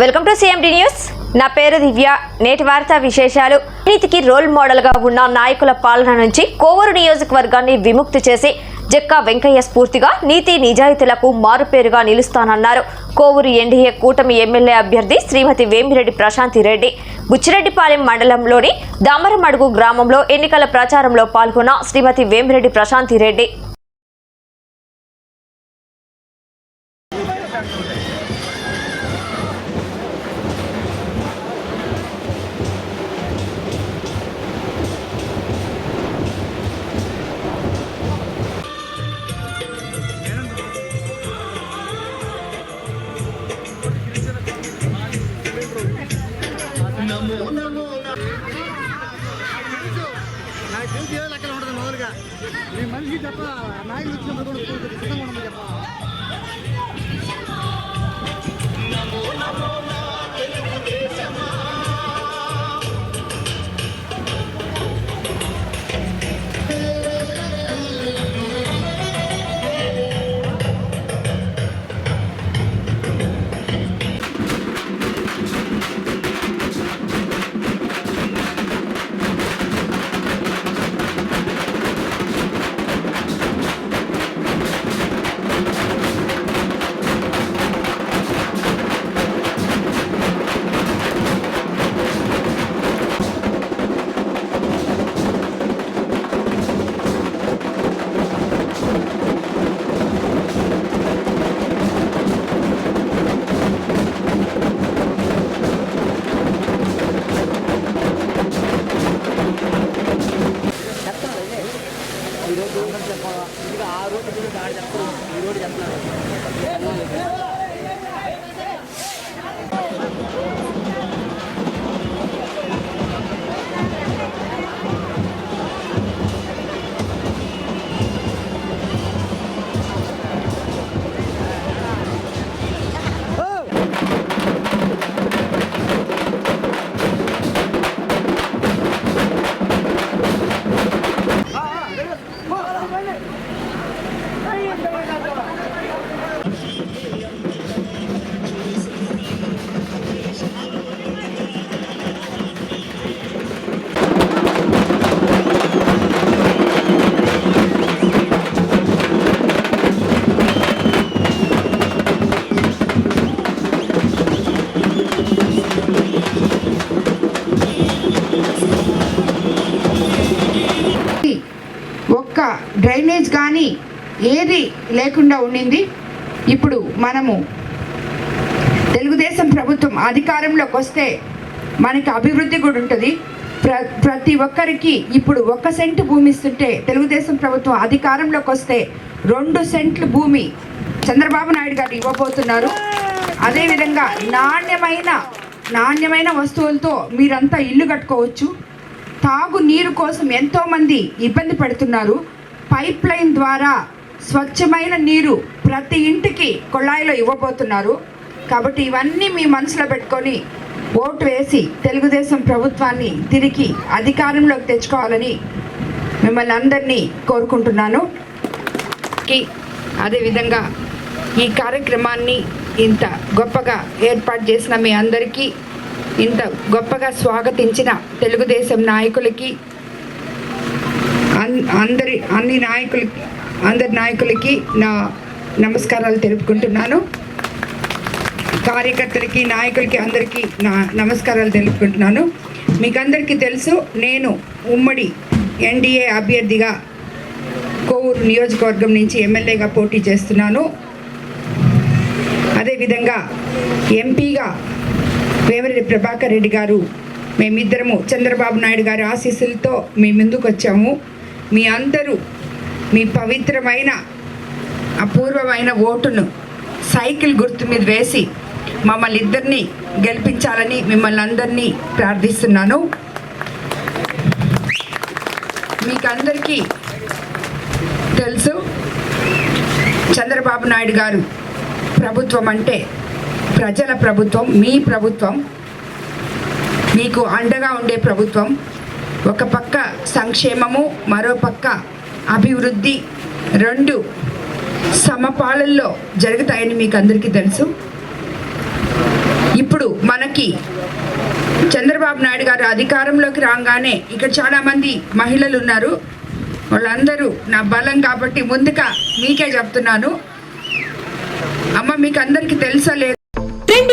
Welcome to CMD news నా పేరు దివ్య. నేటి వార్తా విశేషాలు. నీతికి రోల్ మోడల్గా ఉన్న నాయకుల పాలన నుంచి కోవూరు నియోజకవర్గాన్ని విముక్తి చేసి జక్కా వెంకయ్య స్ఫూర్తిగా నీతి నిజాయితీలకు మారుపేరుగా నిలుస్తానన్నారు కోవూరు ఎన్డీఏ కూటమి ఎమ్మెల్యే అభ్యర్థి శ్రీమతి వేమిరెడ్డి ప్రశాంతి రెడ్డి. బుచ్చిరెడ్డిపాలెం మండలంలోని దామరమడుగు గ్రామంలో ఎన్నికల ప్రచారంలో పాల్గొన్న శ్రీమతి వేమిరెడ్డి ప్రశాంతి రెడ్డి. ఈ మనిషి తప్ప నాయకులు వచ్చినప్పుడు కూడా ఒక్క కానీ ఏది లేకుండా ఉండింది? ఇప్పుడు మనము తెలుగుదేశం ప్రభుత్వం అధికారంలోకి వస్తే మనకి అభివృద్ధి కూడా ఉంటుంది. ప్ర ప్రతి ఒక్కరికి ఇప్పుడు ఒక్క సెంటు భూమి ఇస్తుంటే తెలుగుదేశం ప్రభుత్వం అధికారంలోకి వస్తే రెండు సెంట్లు భూమి చంద్రబాబు నాయుడు గారు ఇవ్వబోతున్నారు. అదేవిధంగా నాణ్యమైన నాణ్యమైన వస్తువులతో మీరంతా ఇల్లు కట్టుకోవచ్చు. తాగు నీరు కోసం ఎంతోమంది ఇబ్బంది పడుతున్నారు. పైప్ లైన్ ద్వారా స్వచ్ఛమైన నీరు ప్రతి ఇంటికి కొళాయిలో ఇవ్వబోతున్నారు. కాబట్టి ఇవన్నీ మీ మనసులో పెట్టుకొని ఓటు వేసి తెలుగుదేశం ప్రభుత్వాన్ని తిరిగి అధికారంలోకి తెచ్చుకోవాలని మిమ్మల్ని అందరినీ కోరుకుంటున్నాను. అదేవిధంగా ఈ కార్యక్రమాన్ని ఇంత గొప్పగా ఏర్పాటు చేసిన మీ అందరికీ ఇంత గొప్పగా స్వాగతించిన తెలుగుదేశం నాయకులకి అందరి అన్ని నాయకులకి అందరి నాయకులకి నా నమస్కారాలు తెలుపుకుంటున్నాను. కార్యకర్తలకి నాయకులకి అందరికీ నా నమస్కారాలు తెలుపుకుంటున్నాను. మీకు అందరికీ తెలుసు నేను ఉమ్మడి ఎన్డీఏ అభ్యర్థిగా కోవూరు నియోజకవర్గం నుంచి ఎమ్మెల్యేగా పోటీ చేస్తున్నాను. అదేవిధంగా ఎంపీగా వేమిరెడ్డి ప్రభాకర్ రెడ్డి గారు మేమిద్దరము చంద్రబాబు నాయుడు గారి ఆశీస్సులతో మీ ముందుకు వచ్చాము మీ అందరూ మీ పవిత్రమైన అపూర్వమైన ఓటును సైకిల్ గుర్తు మీద వేసి మమ్మల్ని ఇద్దరిని గెలిపించాలని మిమ్మల్ని అందరినీ ప్రార్థిస్తున్నాను. మీకు అందరికీ తెలుసు చంద్రబాబు నాయుడు గారు ప్రభుత్వం అంటే ప్రజల ప్రభుత్వం మీ ప్రభుత్వం మీకు అండగా ఉండే ప్రభుత్వం ఒక పక్క సంక్షేమము మరో పక్క అభివృద్ధి. రెండు సమపాలల్లో జరుగుతాయని మీకు అందరికీ తెలుసు. ఇప్పుడు మనకి చంద్రబాబు నాయుడు గారు అధికారంలోకి రాగానే ఇక్కడ చాలామంది మహిళలు ఉన్నారు. వాళ్ళందరూ నా బలం కాబట్టి ముందుగా మీకే చెప్తున్నాను. అమ్మ మీకు అందరికీ తెలుసా